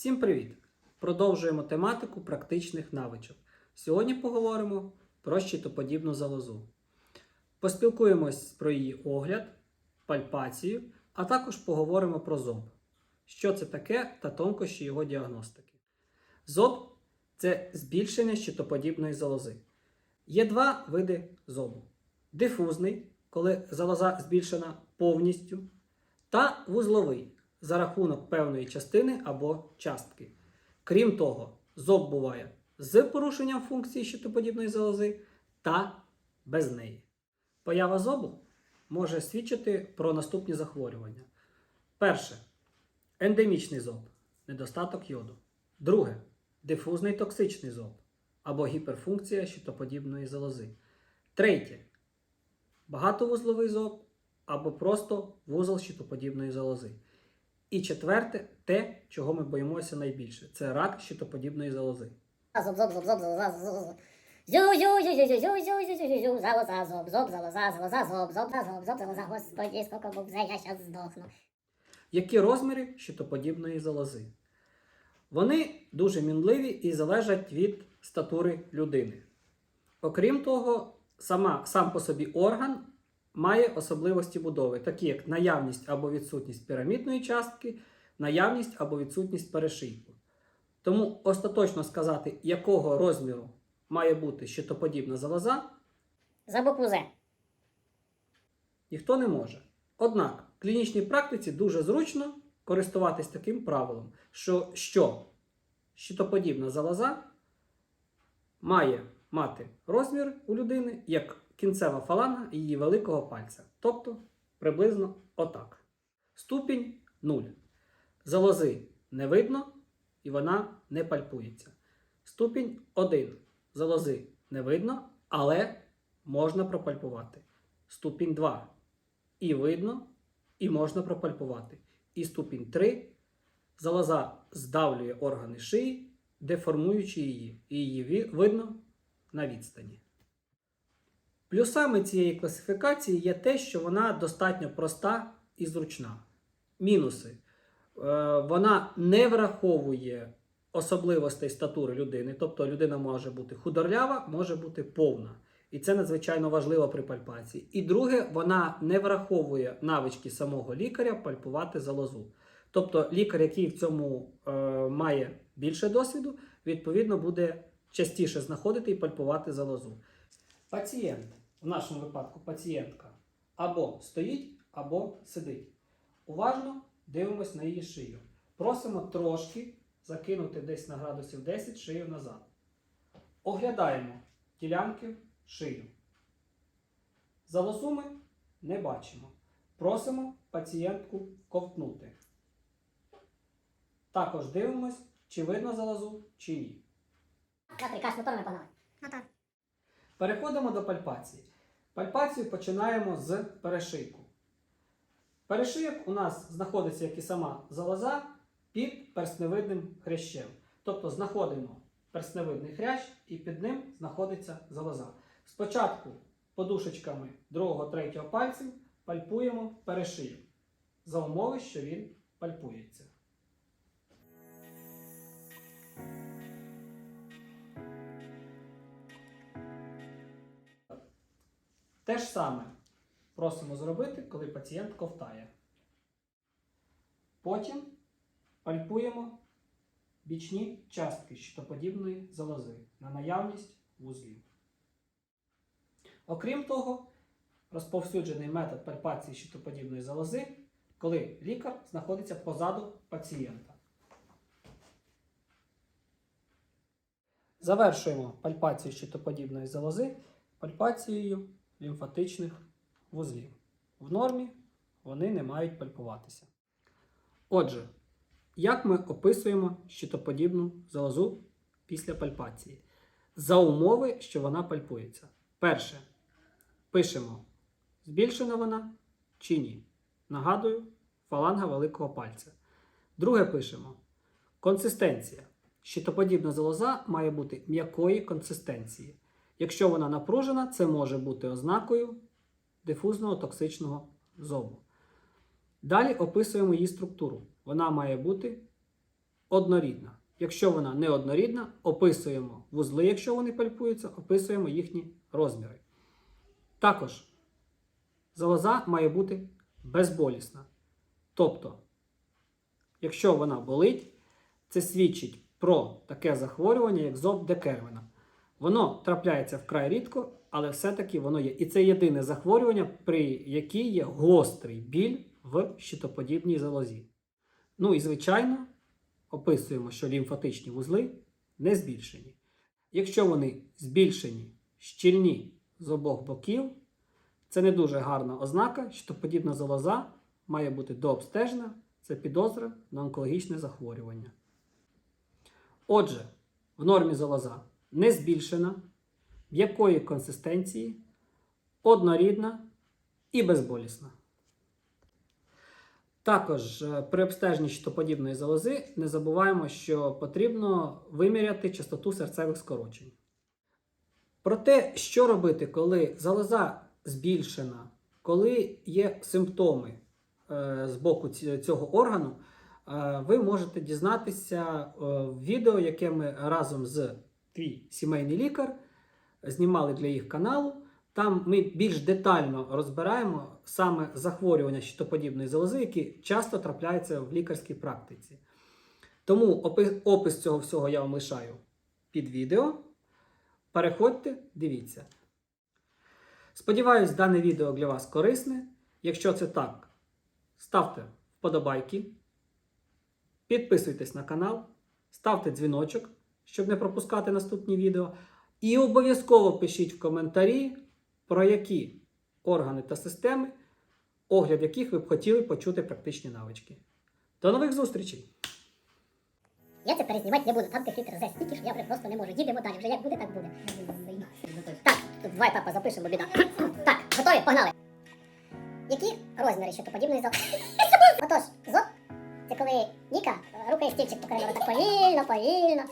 Всім привіт! Продовжуємо тематику практичних навичок. Сьогодні поговоримо про щитоподібну залозу. Поспілкуємось про її огляд, пальпацію, а також поговоримо про зоб. Що це таке та тонкощі його діагностики. Зоб це збільшення щитоподібної залози. Є два види зобу: дифузний, коли залоза збільшена повністю, та вузловий за рахунок певної частини або частки. Крім того, зоб буває з порушенням функції щитоподібної залози та без неї. Поява зобу може свідчити про наступні захворювання. Перше ендемічний зоб, недостаток йоду. Друге дифузний токсичний зоб або гіперфункція щитоподібної залози. Третє багатовузловий зоб або просто вузол щитоподібної залози. І четверте, те, чого ми боїмося найбільше, це рак щитоподібної залози. Які розміри щитоподібної залози? Вони дуже мінливі і залежать від статури людини. Окрім того, сама, сам по собі орган має особливості будови, такі як наявність або відсутність пірамідної частки, наявність або відсутність перешийку. Тому остаточно сказати, якого розміру має бути щитоподібна залоза, За букву З. ніхто не може. Однак в клінічній практиці дуже зручно користуватись таким правилом, що, що щитоподібна залоза має мати розмір у людини як кінцева фаланга її великого пальця. Тобто приблизно отак. Ступінь 0. Залози не видно і вона не пальпується. Ступінь 1. Залози не видно, але можна пропальпувати. Ступінь 2. І видно, і можна пропальпувати. І ступінь 3. Залоза здавлює органи шиї, деформуючи її, і її видно на відстані. Плюсами цієї класифікації є те, що вона достатньо проста і зручна. Мінуси. Е, Вона не враховує особливостей статури людини, тобто людина може бути худорлява, може бути повна. І це надзвичайно важливо при пальпації. І друге, вона не враховує навички самого лікаря пальпувати залозу. Тобто лікар, який в цьому е, має більше досвіду, відповідно буде частіше знаходити і пальпувати залозу. Пацієнт, в нашому випадку пацієнтка, або стоїть, або сидить. Уважно дивимось на її шию. Просимо трошки закинути десь на градусів 10 шию назад. Оглядаємо ділянки шию. Залозу ми не бачимо. Просимо пацієнтку ковтнути. Також дивимось, чи видно залозу, чи ні. Моторами панове. Переходимо до пальпації. Пальпацію починаємо з перешийку. Перешийок у нас знаходиться, як і сама залоза, під персневидним хрящем. Тобто знаходимо персневидний хрящ і під ним знаходиться залоза. Спочатку подушечками другого, третього пальців пальпуємо перешийок за умови, що він пальпується. Те ж саме просимо зробити, коли пацієнт ковтає. Потім пальпуємо бічні частки щитоподібної залози на наявність вузлів. Окрім того, розповсюджений метод пальпації щитоподібної залози, коли лікар знаходиться позаду пацієнта. Завершуємо пальпацію щитоподібної залози пальпацією лімфатичних вузлів. В нормі вони не мають пальпуватися. Отже, як ми описуємо щитоподібну залозу після пальпації? За умови, що вона пальпується. Перше. Пишемо, збільшена вона чи ні. Нагадую, фаланга великого пальця. Друге пишемо консистенція. Щитоподібна залоза має бути м'якої консистенції. Якщо вона напружена, це може бути ознакою дифузного токсичного зобу. Далі описуємо її структуру. Вона має бути однорідна. Якщо вона не однорідна, описуємо вузли, якщо вони пальпуються, описуємо їхні розміри. Також залоза має бути безболісна. Тобто, якщо вона болить, це свідчить про таке захворювання, як зоб Декервена. Воно трапляється вкрай рідко, але все-таки воно є. І це єдине захворювання, при якій є гострий біль в щитоподібній залозі. Ну і звичайно, описуємо, що лімфатичні вузли не збільшені. Якщо вони збільшені, щільні з обох боків, це не дуже гарна ознака, що подібна залоза має бути дообстежена, це підозра на онкологічне захворювання. Отже, в нормі залоза не збільшена, м'якої консистенції, однорідна і безболісна. Також е, при обстеженні щитоподібної залози не забуваємо, що потрібно виміряти частоту серцевих скорочень. Про те, що робити, коли залоза збільшена, коли є симптоми е, з боку цього органу, е, ви можете дізнатися в відео, яке ми разом з твій сімейний лікар знімали для їх каналу. Там ми більш детально розбираємо саме захворювання щитоподібної залози, які часто трапляються в лікарській практиці. Тому опи- опис цього всього я вам лишаю під відео. Переходьте, дивіться. Сподіваюсь, дане відео для вас корисне. Якщо це так, ставте вподобайки, підписуйтесь на канал, ставте дзвіночок, щоб не пропускати наступні відео. І обов'язково пишіть в коментарі, про які органи та системи, огляд яких ви б хотіли почути практичні навички. До нових зустрічей! Я це перезнімати не буду, там тихий рзе стільки, що я вже просто не можу. Їдемо далі, вже як буде, так буде. Так, два етапи запишемо, біда. Так, готові, погнали. Які розміри щитоподібної зоб? Отож, зоб це коли Ніка рухає стільчик по коридору так повільно, повільно.